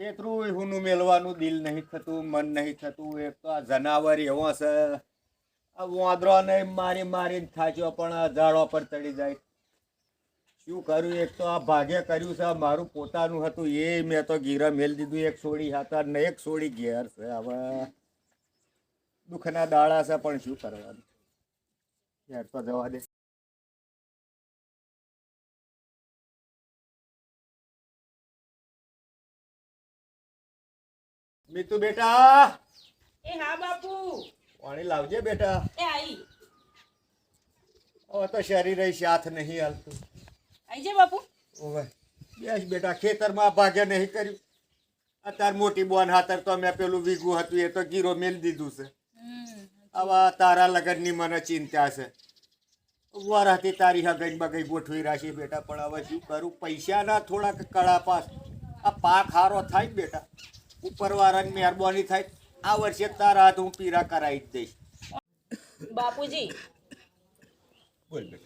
ખેતરું હુનું મેલવાનું દિલ નહીં થતું, મન નહીં થતું, એક તો આ જનાવર એવો છે. આ વાંદરો ને મારી મારીને થાચ્યો, પણ આ ઝાડો પર ચડી જાય. શું કર્યું એક તો આ ભાગે કર્યું છે મારું પોતાનું હતું, એ મેં તો ગીરા મેલ દીધું, એક સોડી હતા ને એક સોડી ઘેર છે હવે. દુઃખના દાડા છે, પણ શું કરવાનું? ઘેર તો જવા દે. મીતુ બેટા. એ હા બાપુ. પાણી લાવજે બેટા. એ આઈ. ઓ તો શરીર સાથ નહીં હાલતું. આઈ જે બાપુ. ઓવે બેસ બેટા ખેતરમાં ભાગે નહીં કર્યું. અત્યારે મોટી બોન હાતર તો મેં પેલું વીઘું હતું એ તો ગીરો મેલ દીધું છે. આવા તારા લગનની મને ચિંતા છે. વરાથી તારી હગઈ બગઈ ગોઠવી રાખી બેટા પણ હવે શું કરું? પૈસાના થોડાક કળા પાસ. આ પાક હારો થાય બેટા. ઉપરવાળાની મહેરબાની થાય. આ વર્ષે તારા હાથ હું પીરા કરાવી જ દઈશ. બાપુજી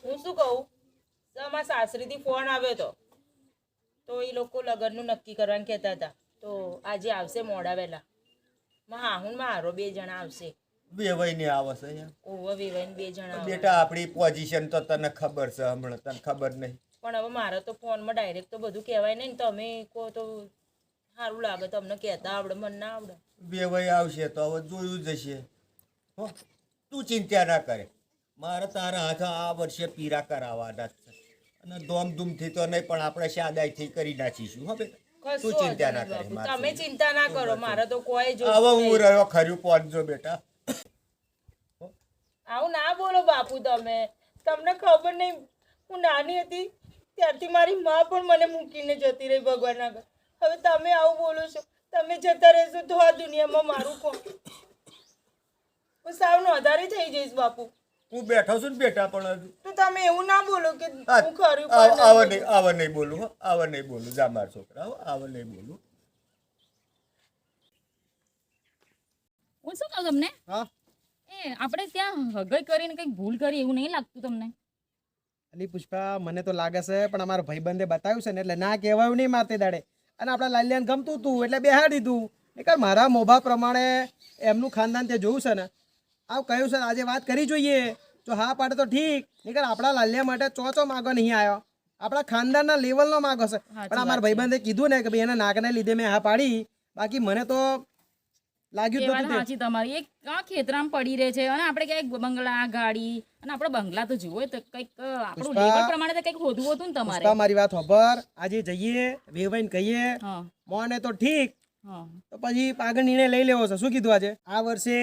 હું શું કહું? અમારા સાસરીથી ફોન આવ્યો હતો તો એ લોકો લગ્નનું નક્કી કરવાનું કહેતા હતા. તો આજે આવશે મોડા વહેલા. માં હા હું મારો બે જણા આવશે. વેવાઈને આવે છે ઓવર વેવાઈને બે જણા. બેટા આપણી પોઝિશન તો તને ખબર છે હમણાં. તને ખબર નહીં. પણ હવે મારે તો ફોનમાં ડાયરેક્ટ તો બધું કહેવાય નહીં તમે કહો તો સારું લાગે તમને કહેતા આવડે મને ના આવડે. બે વય આવશે તો હવે જોયું જશે હો તું ચિંતા ના કરે. મારે તારા હાથ આ વર્ષે પીરા કરાવવાના છે. અને ધોમધૂમથી તો નહીં પણ આપણે સાદાઈથી કરી નાખીશું. હવે તું ચિંતા ના કરે તમે ચિંતા ના કરો મારે તો કોઈ જો હવે હું રહ્યો ખર્યું પહોંચજો બેટા. આવું ના બોલો બાપુ તમે. તમને ખબર નહીં હું નાની હતી ત્યારથી મારી મા પણ મને મૂકીને જતી રહી ભગવાનના આગળ હવે તમે આવું બોલો છો. તમે જતા રહેશો તો આ દુનિયામાં મારું કોણ? હું સાવ નોંધારી થઈ જઈશ બાપુ. હું બેઠો છું ને બેટા પણ તો તમે એવું ના બોલો કે હું ખરું આવ- નહીં આવા નહીં બોલું હો. આવા નહીં બોલું જા મારા છોકરા હો. આવા નહીં બોલું. હું શું કહું તમને? હા? એ આપણે ત્યાં હગઈ કરીને કંઈક ભૂલ કરી એવું નહીં લાગતું તમને? અલી પુષ્પા મને તો લાગે છે પણ અમારા ભાઈબંધે બતાવ્યું છે ને એટલે ના કહેવાયું નહીં મારતે દાડે. અને આપણા લાલિયાને ગમતું હતું એટલે બેહાડી દીધું એટલે મારા મોભા પ્રમાણે એમનું ખાનદાન તે જોયું છે ને. આવ કહ્યું છે આજે વાત કરી જોઈએ. જો હા પાડે તો ઠીક. નહીં આપણા લાલિયા માટે ચોચો માગો નહીં આવ્યો આપણા ખાનદાનના લેવલનો માગો છે. પણ અમારા ભાઈબંધે કીધું ને કે ભાઈ એના નાગને લીધે મેં હા પાડી. બાકી મને તો લાગ્યું એ વાત સાચી તમારી. એક ખેતરામાં પડી રહે છે અને આપણે ક્યાંક બંગલા ગાડી અને આપણો બંગલા તો જુઓ તો કંઈક આપણું લેવલ પ્રમાણે તો કંઈક હોતું હતું ને તમારે. મારી વાત ખબર આજે જઈએ વેવાઈને કહીએ. મોને તો ઠીક. તો પછી આગળ નિર્ણય લઈ લેવો છે. શું કીધું આજે? આ વર્ષે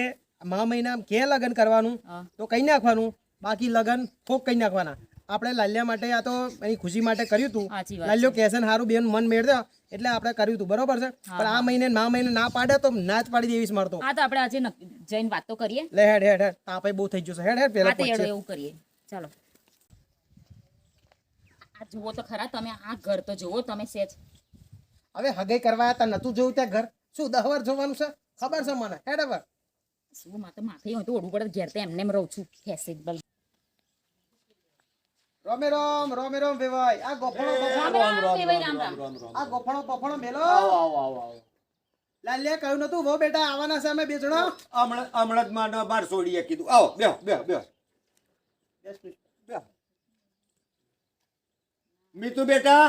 મહા મહિના કે લગ્ન કરવાનું? તો કઈ નાખવાનું? બાકી લગ્ન ફોક કઈ નાખવાના. આપણે લાલ્યા માટે આ તો એની ખુશી માટે કર્યું હતું. લાલ્યો કેસન હારું બેન મન મેળવ્યો એટલે આપણે કર્યું હતું. બરોબર છે? પણ આ મહિને ને મહિને ના પાડે તો ના જ પાડી દેવીશ મારતો હા તો આપણે આજે જઈને વાત તો કરીએ. લે હેડ હેડ હેડ. તાપે બહુ થઈ ગયું છે. હેડ હેડ પેલા. એવું કરીએ. ચાલો. આ જુઓ તો ખરા તમે આ ઘર તો જુઓ તમે સેજ. હવે હગે કરવા હતા નતું જોયું ત્યાં ઘર? શું દહવર જોવાનું છે? ખબર છે મને. હેડ હવે. શું માથે માથે હોય તો ઓડું પડે ઘેર તો એમને એમ રહું છું. ફેસેબલ રોમે રોમ રોમે રમ વેવાય. આ ગોફણો ગોફણો. રામ દેવાઈ રામ રામ. આ ગોફણો ગોફણો મેલો. આવો આવો આવો લાલ્યા કહ્યું નતું વો બેટા આવવાના છે અમે બેચણો હમણાં હમણાં જ મારે બાર છોડીએ કીધું. આવો બેહો બેહો બેહો. મીતુ બેટા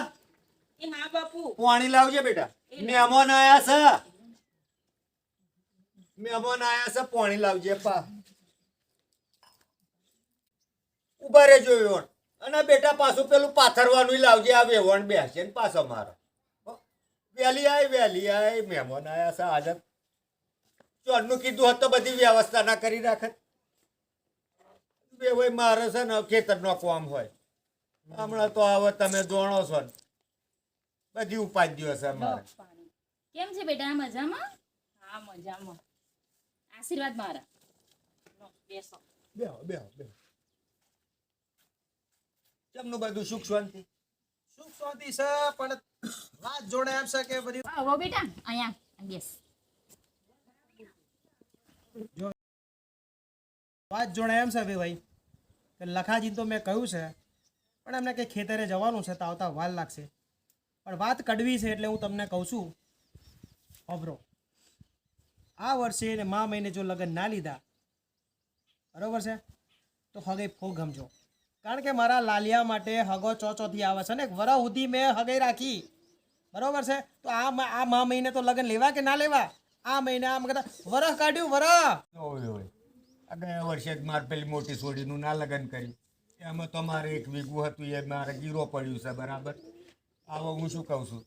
એ હા બાપુ. પાણી લાવજે બેટા. મહેમાન આયા છે. મહેમાન આયા છે પાણી લાવજે પા. ઊભા રહેજો વેવણ અને બેટા પાછું પેલું પાથરવાનું લાવજે આ વેવણ બેસશે ને પાછો મારો? વહેલી આય વહેલી આય મહેમાન આયા છે આજે. ચોરનું કીધું હતું તો બધી વ્યવસ્થા ના કરી રાખત બે ભાઈ મારે છે ને ખેતરનો કોમ હોય. હમણાં તો હવે તમે જોણો છો ને. બધી ઉપાધિઓ છે મારે. કેમ છે બેટા મજામાં? હા મજામાં. આશીર્વાદ મારા. બેસો. બેહો બેહો બેહો. કેમનું બધું સુખ શાંતિ? સુખ શાંતિ છે પણ વાત જોડે એમ છે કે બધી આવો બેટા અહીંયા બેસ. વાત જોડે એમ છે ભાઈ કે લખાજી તો મેં કહ્યું છે પણ એમને કંઈ ખેતરે જવાનું છે તો આવતા વાર લાગશે. પણ વાત કડવી છે એટલે હું તમને કહું છું અબરો આ વર્ષે એને મા મહિને જો લગ્ન ના લીધા બરોબર છે? તો હગે ફોગ ગમજો કારણ કે મારા લાલિયા માટે હગો ચોચોથી આવે છે ને વરસ સુધી મેં હગે રાખી. બરોબર છે? તો આ આ મા મહિને તો લગ્ન લેવા કે ના લેવા? આ મહિને આમ કહેતા વરસ કાઢ્યું વરસ ગયા વર્ષે જ મારે પેલી મોટી સોડીનું ના લગ્ન કર્યું. એમાં તો મારે એક વીગું હતું, એ મારે ગીરો પડ્યું છે, બરાબર? આવો હું શું કહું છું?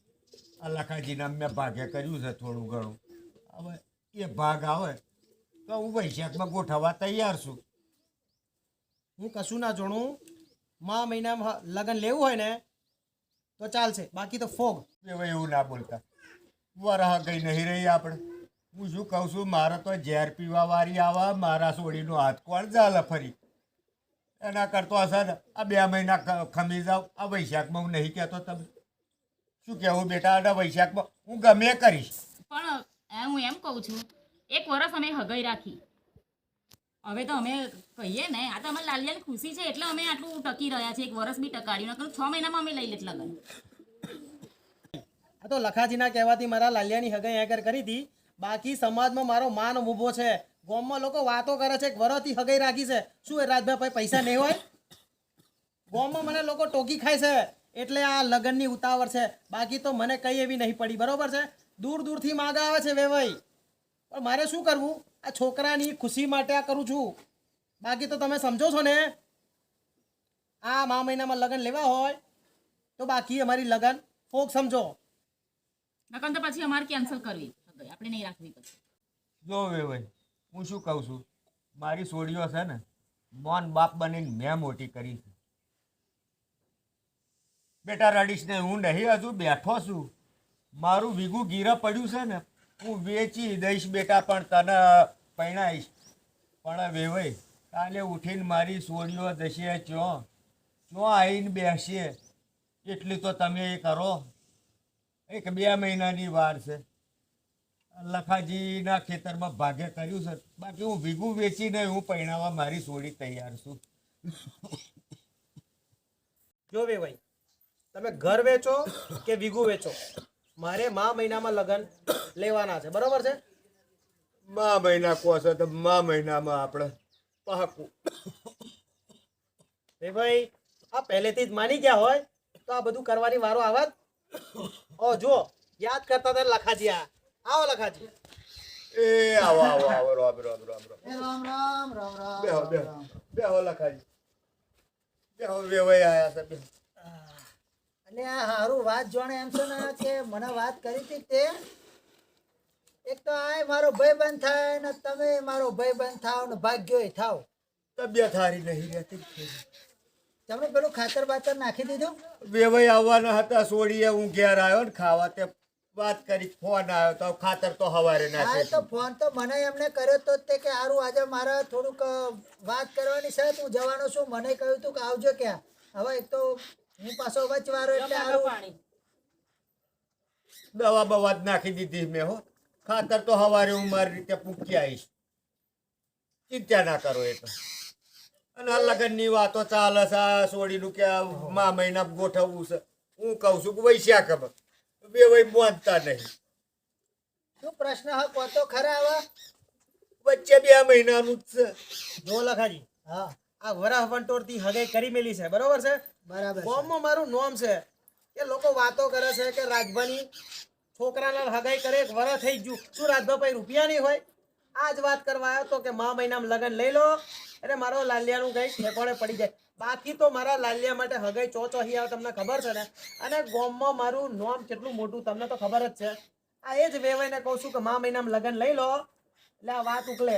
આ લખાજીના મેં ભાગે કર્યું છે થોડું ઘણું. હવે એ ભાગ આવે, તો હું વૈશાખમાં ગોઠવવા તૈયાર છું. હું કશું ના જોણું. મા મહિનામાં લગ્ન લેવું હોય ને તો ચાલશે. બાકી તો ફોગ. એવું ના બોલતા. વરાહ ગઈ નહીં રહી આપણે. હું શું કહું છું મારે તો ઝેર પીવા વાળી આવા મારા સોડીનો હાથ કોણ ચાલે ફરી? એના કરતો હશે ને આ બે મહિના ખમી જાવ આ વૈશાખમાં હું નહીં કહેતો તમે શું કહેવું બેટા આ વૈશાખમાં હું ગમે કરીશ. પણ હું એમ કહું છું એક વર્ષ અમે હગાઈ રાખી. હવે તો અમે કહીએ ને, આ તો અમારે લાલિયાની ખુશી છે, એટલે અમે આટલું ટકી રહ્યા છે એક વર્ષ બી ટકાડ્યું નકર છ મહિનામાં અમે લઈ લેત લગન. આ તો લખાજીના કહેવાથી મારા લાલિયાની હગાઈ આગળ કરી હતી. બાકી સમાજમાં મારો માન ઊભો છે. ગોમમાં લોકો વાતો કરે છે કે વરસથી હગાઈ રાખી છે. શું એ રાજભાઈ ભાઈ પૈસા નહીં હોય? ગોમમાં મને લોકો ટોકી ખાય છે, એટલે આ લગ્નની ઉતાવળ છે. બાકી તો મને કઈ એવી નહીં પડી, બરોબર છે? દૂર દૂરથી માગા આવે છે વેવાઈ. પણ મારે શું કરવું? આ છોકરાની ખુશી માટે આ કરું છું. બાકી તો તમે સમજો છો ને? આ મા મહિનામાં લગ્ન લેવા હોય તો બાકી અમારી લગ્ન. ફોક સમજો. લગ્ન તો પછી અમારે કેન્સલ કરવી આપણે નહીં રાખવી પછી. જો વે ભાઈ હું શું કહું છું? મારી સોડીઓ છે ને મોન બાપ બનીને મેં મોટી કરી છે. બેટા રડીશ ને હું નહીં હજુ બેઠો છું. મારું વીઘું ગીરા પડ્યું છે ને હું વેચી દઈશ બેટા પણ તને પૈણાઈશ. પણ વેવાઈ. કાલે ઉઠીને મારી સોળીઓ દશે ચો ચો આવીને બેસીએ એટલી તો તમે એ કરો. એક બે મહિનાની વાર છે. લખાજીના ખેતરમાં ભાગે કર્યું છે. બાકી હું ભીગું વેચીને હું પહેણાવા મારી સોડી તૈયાર છું. જો ભાઈ તમે ઘર વેચો કે ભીગું વેચો? મારે મા મહિનામાં લગ્ન લેવાના છે. બરોબર છે? મા મહિના કોસો તો મા મહિનામાં આપણે પાકું. એ ભાઈ આ પહેલેથી જ માની ગયા હોય તો આ બધું કરવાની વારો આવત ઓ જો યાદ કરતા હતા લખાજી આ. આવો લખાજી. એ આવો આવો આવો રોબ રોબ રોબ રોબ રામ રામ રામ રામ બેહો હો બેહો બે બેહો લખાજી. બેહો વેવાઈ આયા છે બેહો. અને આ હારું વાત જોણે એમ છે ને કે મને વાત કરી હતી તે એક તો આ મારો ભાઈ બંધ થાય ને તમે મારો ભાઈ બંધ થાવ ને ભાગ્યો થાવ. તબિયત હારી નહીં રહેતી. તમે પેલું ખાતર બાતર નાખી દીધું? વેવાઈ આવવાના હતા સોડીએ હું ઘેર આવ્યો ને ખાવા તે વાત કરી ફોન આવ્યો તો ખાતર તો હવારે હા એ તો ફોન તો મને એમને કર્યો તો જ તે કે આરું આજે મારે થોડુંક વાત કરવાની છે હું જવાનો છું. મને કહ્યું તું કે આવજો ક્યાં. હવે એક તો હું પાછો વચવારો એટલે આરું દવા બવા જ નાખી દીધી મેં હો. ખાતર તો સવારે હું મારી રીતે પૂકી આવીશ. ચિંતા ના કરો એ તો. અને આ લગ્નની વાતો ચાલે છે આ સોડીનું કે મા મહિના ગોઠવવું છે. હું કહું છું કે વૈશાખમાં બે વય બાંધતા નહીં. શું પ્રશ્ન હા કહો તો ખરા આવા? વચ્ચે બે મહિનાનું જ છે. જો લખાજી હા. આ વરાહ વંટોળથી હગાઈ કરી મેલી છે બરોબર છે? બરાબર ફોર્મમાં મારું નોમ છે. કે લોકો વાતો કરે છે કે રાજભાની છોકરાના હગાઈ કરે, એક વર થઈ ગયું. શું રાજભા ભાઈ રૂપિયા નહીં હોય? આ જ વાત કરવા આવ્યો તો કે મા મહિનામાં લગ્ન લઈ લો. અરે મારો લાલિયાનું કઈ ઠેકોડે પડી જાય. બાકી તો મારા લાલિયા માટે હગાઈ ચોચોહી આવે તમને ખબર છે ને? અને ગોમમાં મારું નોમ કેટલું મોટું તમને તો ખબર જ છે. આ એ જ વેવાઈને કહું છું કે મા મહિનામાં લગ્ન લઈ લો. એટલે આ વાત ઉકલે.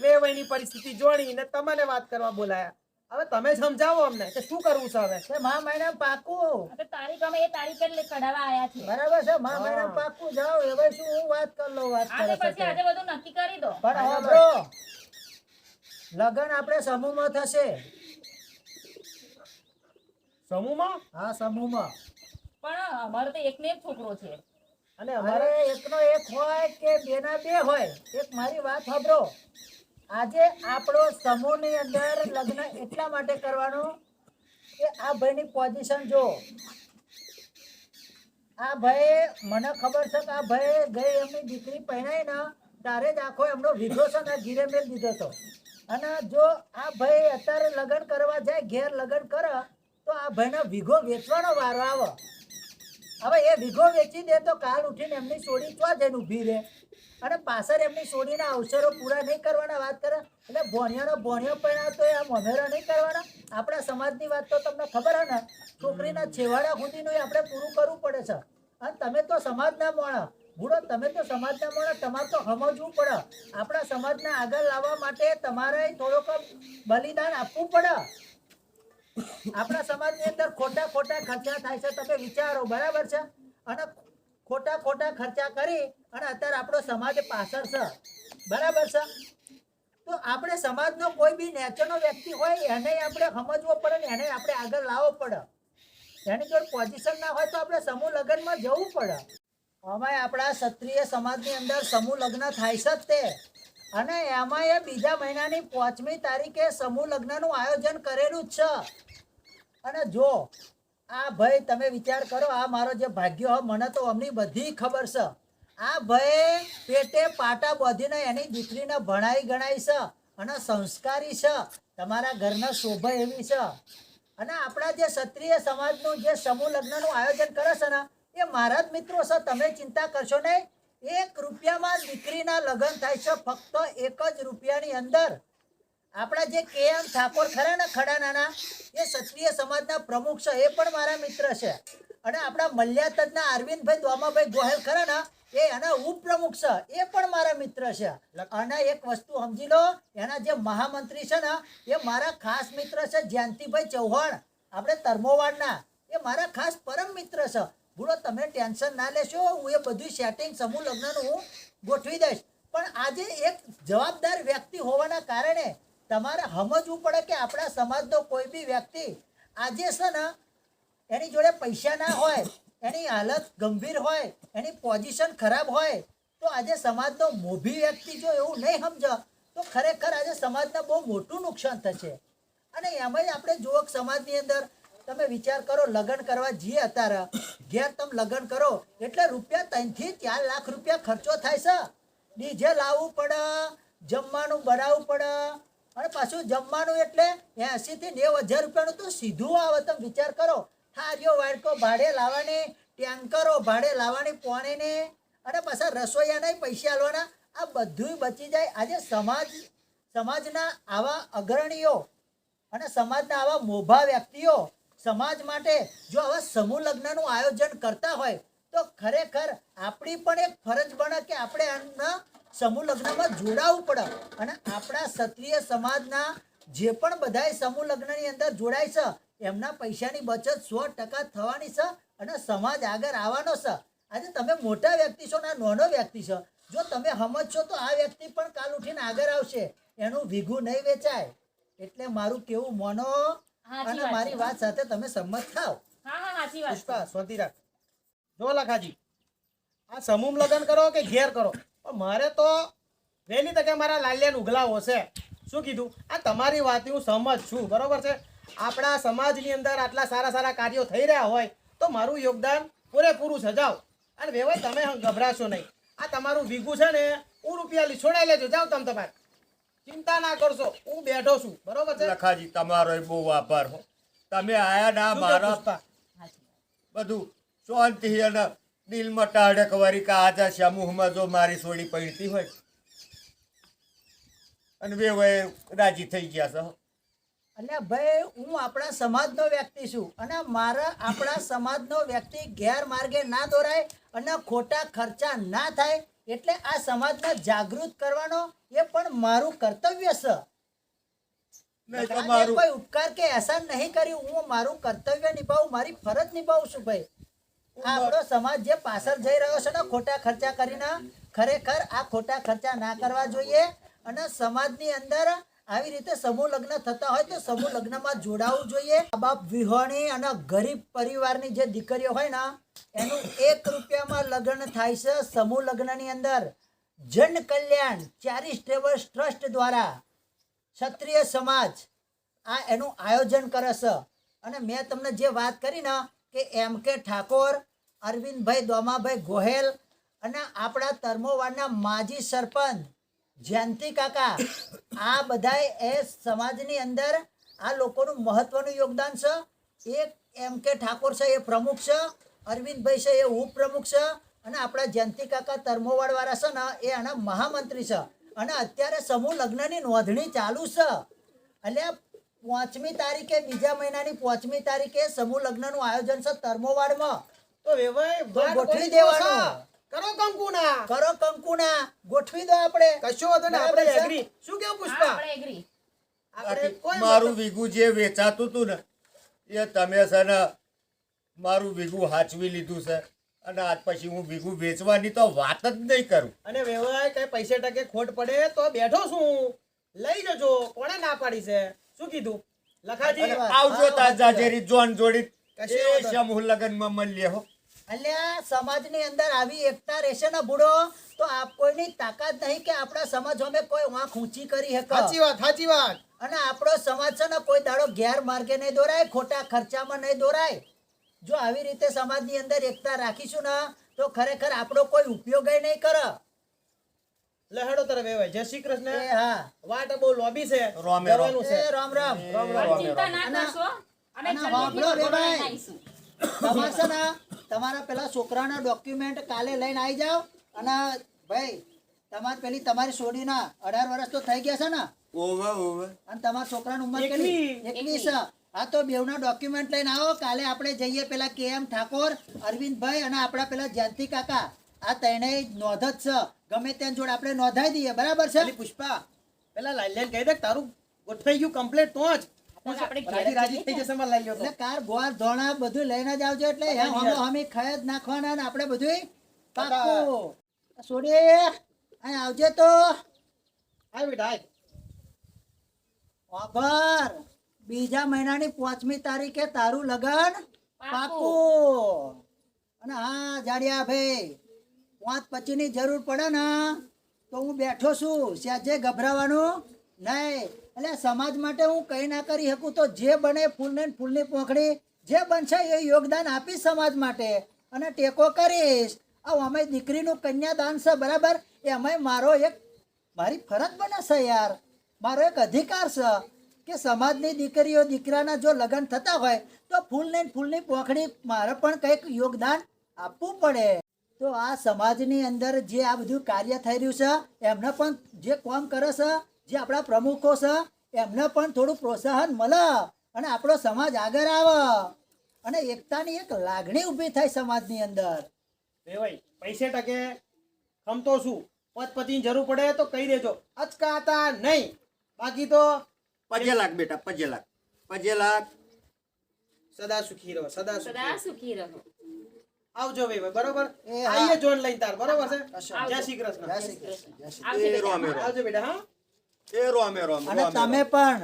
વેવાઈની પરિસ્થિતિ જોડી ને તમને વાત કરવા બોલાયા. હવે તમે સમજાવો અમને કે શું કરવું છે હવે? મા મહિના પાકું તો તારીખ અમે એ તારીખ એટલે કઢાવા આયા છે બરાબર છે મા મહિના પાકું જાઓ હવે શું હું વાત કર લઉં વાત આજે કરે પછી આજે બધું નક્કી કરી દો. પણ લગન આપણે સમૂહમાં થશે. સમૂહમાં? હા સમૂહમાં. પણ અમારે તો એકને એક છોકરો છે. અને અમારે અમારે એકનો એક હોય કે બેના બે હોય એક મારી વાત સાંભળો. આજે આપણો સમૂહની અંદર લગ્ન એટલા માટે કરવાનું કે આ ભાઈની પોઝિશન જો આ ભાઈ મને ખબર છે કે આ ભાઈ ગઈ એમની દીકરી પહેરાય ને ત્યારે જ આખો એમનો વિધો છે ને ઘીરે મેળ દીધો હતો. અને જો આ ભાઈ અત્યારે લગ્ન કરવા જાય, ઘેર લગ્ન કરે, તો આ ભાઈના વિઘો વેચવાનો વારો આવે. હવે એ વીઘો વેચી દે તો કાલ ઉઠીને એમની સોડી ચો જઈને ઊભી રહે? અને પાછળ એમની સોડીના અવસરો પૂરા નહીં કરવાના વાત કરે? એટલે ભોણિયાનો ભોણિયો પહેણા તો એ આ મોમેરા નહીં કરવાના. આપણા સમાજની વાત તો તમને ખબર હે ને? છોકરીના છેવાડા સુધીનું આપણે પૂરું કરવું પડે છે. અને તમે તો સમાજના મોણા. બુડો, તમે તો સમાજના મોણા. તમારે તો સમજવું પડે. આપણા સમાજને આગળ લાવવા માટે તમારે થોડોક બલિદાન આપવું પડે. આપણા સમાજની અંદર ખોટા ખોટા ખર્ચા થાય છે તમે વિચારો, બરાબર છે? અને ખોટા ખોટા ખર્ચા કરી અને અત્યારે આપણો સમાજ પાછળ છે. બરાબર છે? તો આપણે સમાજનો કોઈ બી નેચરનો વ્યક્તિ હોય, એને આપણે સમજવો પડે ને એને આપણે આગળ લાવવો પડે. એની જોડે પોઝિશન ના હોય તો આપણે સમૂહ લગ્નમાં જવું પડે. અમે આપણા ક્ષત્રિય સમાજની અંદર સમૂહ લગ્ન થાય છે જ તે. અને એમાં એ બીજા મહિનાની પાંચમી તારીખે સમૂહ લગ્નનું આયોજન કરેલું જ છે. અને જો આ ભાઈ તમે વિચાર કરો, આ મારો જે ભાગ્ય મને તો અમની બધી ખબર છે. આ ભાઈ પેટે પાટા બાંધીને એની દીકરીને ભણાઈ ગણાઈ છે અને સંસ્કારી છે. તમારા ઘરના શોભા એવી છે. અને આપણા જે ક્ષત્રિય સમાજનું જે સમૂહ લગ્નનું આયોજન કરે છે ને, એ મારા જ મિત્રો છે, તમે ચિંતા કરશો નહીં. એક રૂપિયામાં દીકરીના લગ્ન થાય છે, ફક્ત એક જ રૂપિયાની અંદર. આપણા જે કે એમ ઠાકોર ખરા ને ખડા નાના, એ ક્ષત્રિય સમાજના પ્રમુખ છે, એ પણ મારા મિત્ર છે. અને આપણા મલ્યાતજના અરવિંદભાઈ દ્વામાભાઈ ગોહેલ ખરા ને, એ એના ઉપપ્રમુખ છે, એ પણ મારા મિત્ર છે. અને એક વસ્તુ સમજી લો, એના જે મહામંત્રી છે ને, એ મારા ખાસ મિત્ર છે જયંતિભાઈ ચૌહાણ. આપણે તરમોવાડના, એ મારા ખાસ પરમ મિત્ર છે. બોલો તમે ટેન્શન ના લેશો, હું એ બધું સેટિંગ સમૂહ લગ્નનું હું ગોઠવી દઈશ. પણ આજે એક જવાબદાર વ્યક્તિ હોવાના કારણે તમારે સમજવું પડે કે આપણા સમાજનો કોઈ બી વ્યક્તિ આજે છે ને, એની જોડે પૈસા ના હોય, એની હાલત ગંભીર હોય, એની પોઝિશન ખરાબ હોય, તો આજે સમાજનો મોભી વ્યક્તિ જો એવું નહીં સમજ, તો ખરેખર આજે સમાજને બહુ મોટું નુકસાન થશે. અને એમાં આપણે જુઓ કે સમાજની અંદર તમે વિચાર કરો, લગ્ન કરવા જઈએ અત્યારે ઘેર તમે લગ્ન કરો. એટલે રૂપિયા ત્રણથી ચાર લાખ રૂપિયા ખર્ચો થાય છે. ડીજે લાવવું પડે, જમવાનું બનાવવું પડે. અને પાછું જમવાનું એટલે એસી થી નેવ હજાર રૂપિયાનું તો સીધું આવે. તમે વિચાર કરો. થારીઓ વાડકો, ભાડે લાવવાની, ટેન્કરો, ભાડે લાવવાની, પોણીને. અને પાછા રસોઈયાના પૈસા આલવાના. આ બધું બચી જાય. આજે સમાજ, સમાજના આવા અગ્રણીઓ અને સમાજના આવા મોભા વ્યક્તિઓ સમાજ માટે જો આવા સમૂહ લગ્નનું આયોજન કરતા હોય, તો ખરેખર આપણી પણ એક ફરજ બને કે આપણે આના સમૂહ લગ્નમાં જોડાવવું પડે અને આપણા ક્ષત્રિય સમાજના જે પણ બધાય સમૂહ લગ્નની અંદર જોડાય છે, એમના પૈસાની બચત સો ટકા થવાની છે અને સમાજ આગળ આવવાનો છે. આજે તમે મોટા વ્યક્તિ છો ને નાનો વ્યક્તિ છો, જો તમે સમજશો તો આ વ્યક્તિ પણ કાલ ઉઠીને આગળ આવશે, એનું ભીગું નહીં વેચાય. એટલે મારું કેવું મોનો અને મારી વાત સાથે તમે સંમત થાવ પુષ્પા શાંતિ રાખ. જો લખાજી આ સમૂહ લગ્ન કરો કે ઘેર કરો? પણ મારે તો વહેલી તકે મારા લાલિયાને ઉગલાવો છે. શું કીધું? આ તમારી વાત હું સહમત છું બરોબર છે? આપણા સમાજની અંદર આટલા સારા સારા કાર્યો થઈ રહ્યા હોય તો મારું યોગદાન પૂરેપૂરું સજાવ. અને વેવાય તમે ગભરાશો નહીં. આ તમારું વીઘું છે ને હું રૂપિયા લીછોડાઈ લેજો. જાઓ તમે તમારે. ચિંતા ના કરશો હું બેઠો છું. બરોબર છે? લખાજી તમારો બહુ આભાર હો. તમે આયા ના મારા. બધું શાંતિ અને દિલમાં ટાઢક વરી કે આજા સમૂહમાં જો મારી સોડી પડતી હોય. અને બે વય રાજી થઈ ગયા છો અને ભાઈ હું આપણા સમાજનો વ્યક્તિ છું અને મારા આપણા સમાજનો વ્યક્તિ ગેરમાર્ગે ના દોરાય અને ખોટા ખર્ચા ના થાય એટલે આ સમાજને જાગૃત કરવાનો એ પણ મારું કર્તવ્ય છે. કોઈ ઉપકાર કે એહસાન નહીં કર્યું હું મારું કર્તવ્ય નિભાવું મારી ફરજ નિભાવું છું ભાઈ. આપણો સમાજ જે પાછળ જઈ રહ્યો છે ને ખોટા ખર્ચા કરીને ખરેખર આ ખોટા ખર્ચા ના કરવા જોઈએ અને સમાજની અંદર આવી રીતે સમૂહ લગ્ન થતા હોય તો સમૂહ લગ્નમાં જોડાવવું જોઈએ. આ બાપ વિહોણી અને ગરીબ પરિવારની જે દીકરીઓ હોય ને એનું એક રૂપિયામાં લગ્ન થાય છે સમૂહ લગ્નની અંદર. જન કલ્યાણ ચેરિટેબલ ટ્રસ્ટ દ્વારા ક્ષત્રિય સમાજ આ એનું આયોજન કરે છે. અને મેં તમને જે વાત કરી ને કે એમ કે ઠાકોર, અરવિંદભાઈ દોમાભાઈ ગોહેલ અને આપણા તરમોવાડના માજી સરપંચ જયંતિ કાકા, આ બધાય એ સમાજની અંદર આ લોકોનું મહત્વનું યોગદાન છે. એક એમ કે ઠાકોર છે એ પ્રમુખ છે. અરવિંદભાઈ છે એ ઉપપ્રમુખ છે અને આપણા જયંતિ કાકા તરમોવાડ વાળા છે ને એ એના મહામંત્રી છે. અને અત્યારે સમૂહ લગ્નની નોંધણી ચાલુ છે. એટલે પાંચમી તારીખે બીજા મહિનાની પાંચમી તારીખે સમૂહ લગ્નનું આયોજન છે તરમોવાડમાં. તો વેવાય ગોઠવી દેવાનું. કરો કંકુના. કરો કંકુના. ગોઠવી દો આપણે. કશો વાંધો ને આપણે એગ્રી શું કેવું પુષ્પા? આપણે એગ્રી આપણે કોઈ મારું વીઘું જે વેચાતું હતું ને એ તમે છે ને મારું વીઘું હાચવી લીધું છે અને આજ પછી હું વીઘું વેચવાની તો વાત જ નહીં કરું. અને વેવાય કઈ પૈસે ટકે ખોટ પડે તો બેઠો છું. લઈ જજો કોણે ના પાડી છે? શું કીધું? લખાજી. આવજો હા, તાજા. જેરી જોન જોડી. કશે એ વાંધો નહીં. મળીએ હો. અલ્યા સમાજની અંદર આવી એકતા રહેશે ને બુડો તો આપ કોઈની તાકાત નહીં કે આપણા સમાજ અમે કોઈ વાંખ ઊંચી કરી સાચી વાત સાચી વાત. અને આપણો સમાજ છે ને કોઈ દાડો ગેર માર્ગે નહીં દોરાય ખોટા ખર્ચામાં નહીં દોરાય. જો આવી રીતે સમાજની અંદર એકતા રાખીશું ને તો ખરેખર આપણો કોઈ ઉપયોગ નહીં કરે. લહેડો તરફ વેવાય જય શ્રી કૃષ્ણ. એ હા. વાટ બહુ લોબી છે. રામે રામ. રામ રામ. રામ ચિંતા ના કરશો. અમે અને જલ્દીથી રે ભાઈ. તમારે તમારા પેલા છોકરાના ડોક્યુમેન્ટ કાલે લઈને આવી જાઓ અને ભાઈ તમારે પેલી તમારી સોડીના અઢાર વર્ષ તો થઈ ગયા છે ને. ઓવે ઓવે. અને તમારા છોકરાની ઉંમર કેટલી? એકવીસ. હા તો બેવના ડોક્યુમેન્ટ લઈને આવો. કાલે આપણે જઈએ પેલા કે એમ ઠાકોર અરવિંદભાઈ અને આપણા પેલા જયંતિ કાકા. આ તેને નોંધ જ છે. ગમે ત્યાં જોડે આપણે નોંધાઈ દઈએ. બરાબર છે? પુષ્પા પેલા લાલ્યાને કહી દે તારું ગોઠવાઈ ગયું કમ્પ્લીટ તો જ. કાર ગોળ ધોણા બધું લઈને જ આવજો એટલે હમો જ નાખવાના ને આપણે બધું પાકું સોડી અહીં આવજે તો. બેટા આભાર બીજા મહિનાની પાંચમી તારીખે તારું લગન પાકું. અને હા જાડિયા ભાઈ પાંચ પછીની જરૂર પડે ને તો હું બેઠો છું. સહેજે ગભરાવાનું નહીં. એટલે સમાજ માટે હું કંઈ ના કરી શકું તો જે બને ફૂલને ફૂલની પોખડી જે બનશે એ યોગદાન આપીશ સમાજ માટે. અને ટેકો કરીશ. આ અમે દીકરીનું કન્યાદાન છે બરાબર? એ અમે મારો એક મારી ફરજ બને છે યાર. મારો એક અધિકાર છે. કે સમાજની દીકરીઓ, દીકરાના જો લગ્ન થતા હોય, તો ફૂલને ફૂલની પોખડી મારે પણ કંઈક યોગદાન આપવું પડે. તો આ સમાજની અંદર જે આ બધું કાર્ય થઈ રહ્યું છે, એમને પણ જે કામ કરે છે, જે આપણા પ્રમુખો છે, એમને પણ થોડું પ્રોત્સાહન મળે અને આપણો સમાજ આગળ આવે. અને એકતાની એક લાગણી ઊભી થાય સમાજની અંદર. વેવાય પૈસે ટકે ખમતો છું પદ પતિની જરૂર પડે તો કહી દેજો. અચકાતા નહીં. બાકી તો પજે લાખ બેટા પજે લાખ પજે લાખ સદા સુખી રહો સદા સુખી સદા રહો. સુખી રહો આવજો ભાઈ બરોબર? આઈએ જોન લઈને તાર બરોબર છે? જય શ્રી કૃષ્ણ. જય શ્રી કૃષ્ણ જય શ્રી આવજો બેટા. આવજો બેટા હા? એ રોમે રોમ અને તમે પણ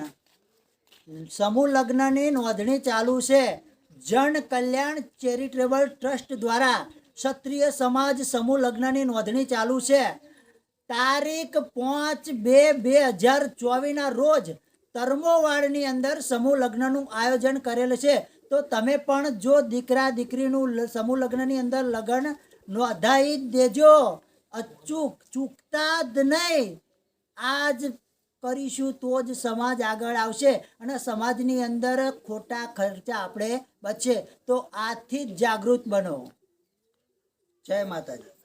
સમૂહ લગ્નની નોંધણી ચાલુ છે. જન કલ્યાણ ચેરિટેબલ ટ્રસ્ટ દ્વારા ક્ષત્રિય સમાજ સમૂહ લગ્નની નોંધણી ચાલુ છે. તારીખ પાંચ બે બે હજાર ચોવીસના રોજ તરમોવાડની અંદર સમૂહ લગ્નનું આયોજન કરેલ છે. તો તમે પણ જો દીકરા દીકરીનું સમૂહ લગ્નની અંદર લગ્ન નોંધાઈ દેજો. અચૂક, ચૂકતા જ નહીં. આજ કરીશું તો જ સમાજ આગળ આવશે અને સમાજની અંદર ખોટા ખર્ચા આપણે બચે. તો આથી જ જાગૃત બનો. જય માતાજી.